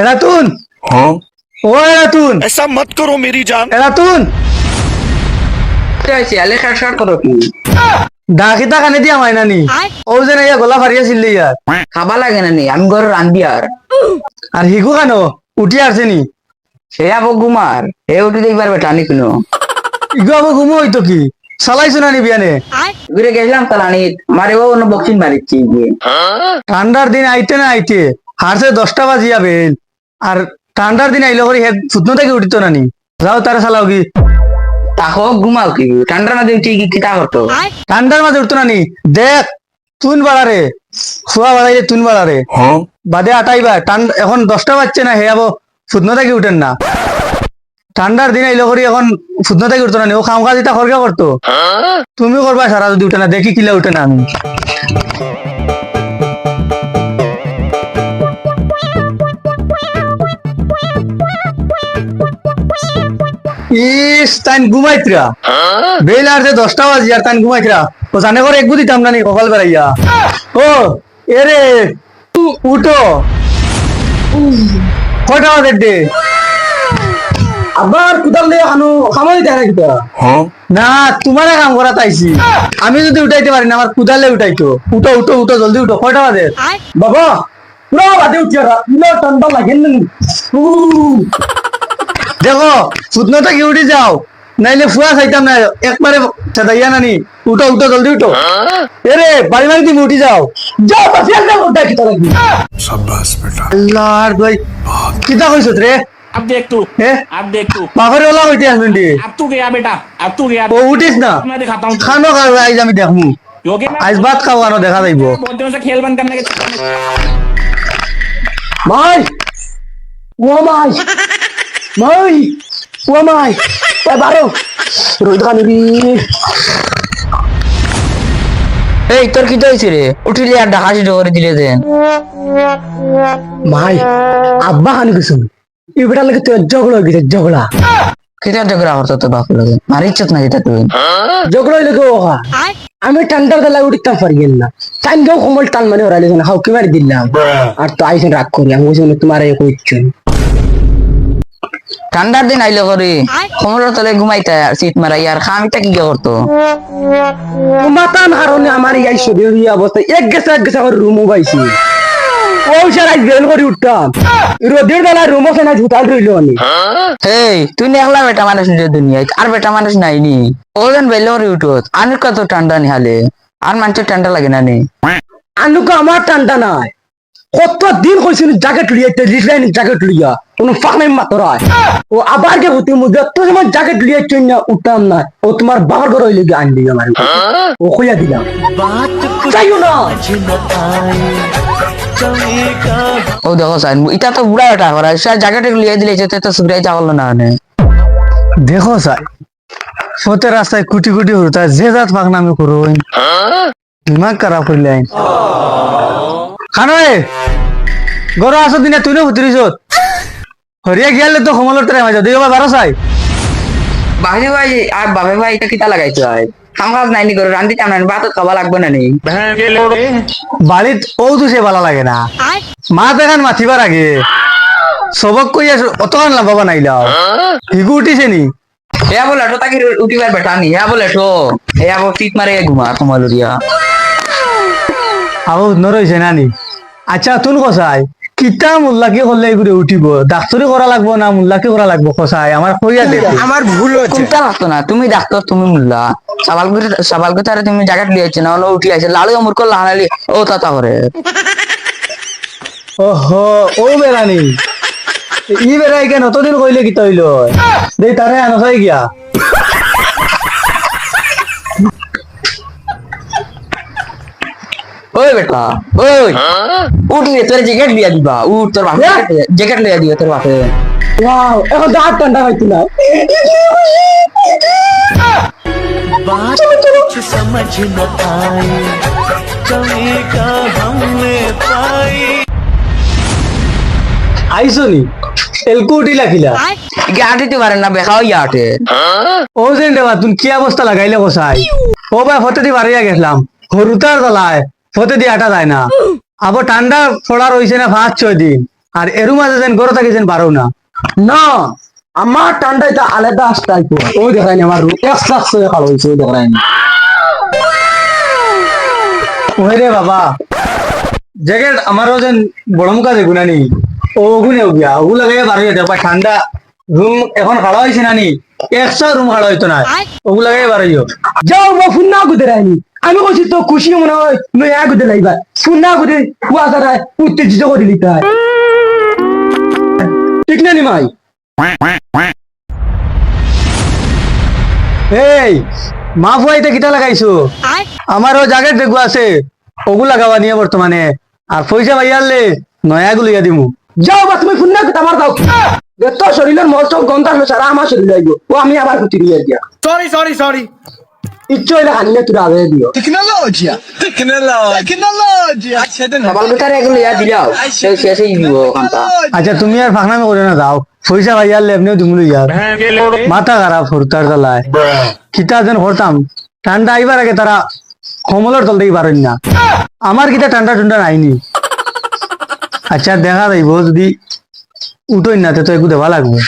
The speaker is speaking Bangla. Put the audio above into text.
এরাতুন ও এরাতুন ऐसा मत करो मेरी जान এরাতুন আলে শার্ট শার্ট করো কি ডাকিতা কানে দিয়া মাইনানি ও যে না ইয়া গলা ফারিয়া ছিল ইয়ার খাবা লাগে না নি আমি ঘর রান্ধি আর আর হিগু কানো উঠি আসছে নি সে আবো গুমার হে উঠি দেখবার বেটা নি কোনো ইগু আবার ঘুমো হইতো কি চালাইছো না নি বিয়ানে ঘুরে গেছিলাম তালানিত মারে ও অন্য বক্সিং মারিচ্ছি গিয়ে ঠান্ডার দিন আইতে না আইতে হারছে দশটা বাজিয়া বেল আর ঠান্ডার দিন আইলো করে ফুটনো থেকে উঠিত না নি? যাও তারা চালাও কি? তাকো ঘুমাও কি? ঠান্ডার মধ্যে উঠি কি কিতা করতো? ঠান্ডার মাঝে উঠতো না নি? দেখ তুন বাড়ারে খোয়া বাড়াইলে তুন বাড়ারে বাদে আটাইবা এখন দশটা বাজছে না হে আবো ফুটনো থেকে উঠেন না। ঠান্ডার দিন আইলো করি এখন ফুটনো থেকে উঠতো না নি। ও খাম খাওয়া দিতা খরকা করতো। তুমি করবা সারা যদি উঠে না দেখি কিলা উঠে না আমি। ইস তাইন ঘুমাইতরা বেল আর যে দশটা বাজি আর তাইন ঘুমাইতরা ও জানে করে একবু দিতাম না নি কপাল বেড়াইয়া। ও এরে উঠো। কয়টা বাজে দে আবার কুদাল দিয়ে খানো খামাই দেয় না না তোমারে কাম করা তাইছি আমি যদি উঠাইতে পারি না আমার কুদালে উঠাইতো। উঠো উঠো উঠো জলদি উঠো। কয়টা বাজে? বাবা পুরো বাদে উঠিয়া ঠান্ডা লাগে না দেখো ফুটনোটা কি উঠি যাও নাইলে ফুয়া খাইতাম না একবারে চাদাইয়া নানি উঠো উঠো জলদি উঠো এরে বাড়ি বাড়ি তুমি উঠি যাও যাও তো ফেল দাও ওটা কি তোরা আল্লাহ আর ভাই কিতা কইছত রে अब देख तू হে अब देख तू বাপের ওলা উঠি আসবেন দি अब तू गया बेटा अब तू गया ও উঠিস না मैं दिखाता हूँ খানো খাও আইজ আমি দেখমু क्योंकि मैं আইজ ভাত খাও আনো দেখা যাইব बहुत दिनों से खेल बंद करने के चक्कर में মাই ও মাই ও মাই এ বারো। রোদ খানি এই তোর কি হয়েছে রে? উঠিলে আর সিটো করে দিলে দেন মাই আব্বা খানি কিছু এবার লাগে তো ঝগড়া গেছে ঝগড়া। কিতা ঝগড়া করতো তোর বাপ লাগে? মারিচ্ছত না এটা তুই। ঝগড়া হইলে কেউ আমি ঠান্ডার বেলা উঠিতাম পারি গেল না। টাইম কেউ কমল টান মানে না। হাউকি মারি দিলাম। আর তো আইসেন রাগ করি। আমি বলছি তোমার এই কইছো ঠান্ডার দিন আইলো করি কোমরের তলে ঘুমাইতা শীত মারাই আর খামিটা কি করতো? কারণে আমার এই শরীর অবস্থা এক গেছে এক গেছে আমার রুমও পাইছি। সারাই বেল করে উঠতাম। রোদের বেলা রুম আছে না ঝুতাল রইল আমি। হেই তুই একলা বেটা মানুষ নিজের দুনিয়ায় আর বেটা মানুষ নাইনি। ওজন বেলে করে উঠত। আনির কত ঠান্ডা নিহালে আর মানুষের ঠান্ডা লাগে না নি। আনুকে আমার টানটা নাই। কত দিন কইছিল জ্যাকেট লিয়াইতে লিটলাইন জ্যাকেট লিয়া কোনো ফাঁক নাই মাতরায় ও আবার কে হতে মুজে তো জ্যাকেট না উঠতাম না। ও তোমার বাবার ঘর হইলে গিয়ে আনলি আমার ও কইয়া দিলাম। যাইও না। ও দেখো সাইন এটা তো বুড়া বেটা করা সে জ্যাকেট লিয়ে দিলে যেতে তো চাওয়াল না মানে দেখো সাই ফতে রাস্তায় কুটি কুটি হরতা যে জাত ফাঁক নামে করো দিমাগ খারাপ করলে খানো এ গরো আসো দিনে তুই না ভুতরিস হরিয়া গিয়ালে তো দুই বারো চাই। বাহি ভাই আর বাপে ভাই এটা কিতা লাগাইছো আয় কাম কাজ নাইনি করে রান্দি চাম নাই ভাত খাওয়া লাগবে না নি? বাড়িত ও তো সে ভালো লাগে না। মা দেখান মাথিবার আগে সবক কই আছো অতখান লাভ নাইলাও হিগু উঠিছে নি? হেয়া বলে তো তাকে উঠিবার বেটা নি হেয়া বলে তো হেয়া বল শীত মারে ঘুমা নানি। আচ্ছা তুন কসাই কিতা মুল্লাকে করলে এগুলো উঠিব? ডাক্তারি করা লাগবো না মুল্লাকে করা লাগবো কসাই আমার কইয়া দে আমার ভুল কোনটা লাগতো না? তুমি ডাক্তার তুমি মুল্লা। সাবাল করে সাবাল করে তারে তুমি জ্যাকেট লিয়েছে না? হলো উঠি আছে লালু আমুর কল লাহানালি ও তাতা করে ওহো ও বেড়ানি ই বেড়াই কেন? অতদিন কইলে কি তৈল দেই তারে আনসাই গিয়া। ওই বেটা ওই উঠ রে তোর জ্যাকেট লিয়া দিবা উঠ তোর বাপে জ্যাকেট লিয়া দিবা তোর বাপে ওয়াও এখন দাঁত ঠান্ডা হইতো না बात कुछ समझ न आई कमी का हमने पाई আইসো নি এলকু উঠি লাখিলা ইকে আটিতে পারে না বেখাও ইয়াটে ও যেন দেবা তুমি কি অবস্থা লাগাইলে কসাই ও ভাই ফতে দি বাড়িয়া গেছিলাম হরুতার দলায় ফতে দি আটা যায় না। আবার ঠান্ডা পড়া রয়েছে না পাঁচ ছয় দিন। আর এরু মাঝে যেন গরো থাকি যেন পারো না। না আমার ঠান্ডায় তো আলাদা আসতাই ও দেখায়নি আমার রুম এক সাতশো খাওয়া হয়েছে ও দেখায়নি। ওই রে বাবা। জ্যাকেট আমারও যেন বড় মুখা দেখুন নানি। ও ওগুনে গিয়া। ওগু লাগাই বারো যেতে পারে ঠান্ডা রুম এখন খাড়া হয়েছে নানি। একশো রুম খাড়া হইতো না। ওগু লাগাই বারো যাও বা ফোন না গুদে রায়নি আমি বলছি তো খুশি মনে হয় এক গুদে লাইবা। ফোন না গুদে কুয়াশা রায় উত্তেজিত করে দিতে হয়। ঠিক না নি মাই? এই মা ফুয়াইতে কিটা লাগাইছো? আমারও জ্যাকেট দেখব আছে ওগু লাগাবা নিয়ে বর্তমানে। আর পয়সা পাইয়ালে নয়া গুলিয়া দিমু। যাও বা তুমি ফোন না গুদে আমার দাও। এত শরীরের মল গন্ধ আসলো সারা আমার শরীর আইব। ও আমি আবার ক্ষতি দিয়ে দিয়া। Sorry, sorry, sorry. ইচ্ছে হইলে তুই আগে দিও. বেটার এগুলো ইয়া দিলাও সে শেষেই দিব কামটা আচ্ছা তুমি আর ফাঁকনামি করে না যাও। পয়সা দিমুলি যাও মাথা খারাপ হরতার তলায় কিতা যেন হরতাম ঠান্ডা আইবার আগে তারা কমলের তল থেকে পারেন না। আমার কিতা ঠান্ডা ঠান্ডা নাইনি। আচ্ছা দেখা যাইব যদি উঠোই না তো একটু দেওয়া লাগবে।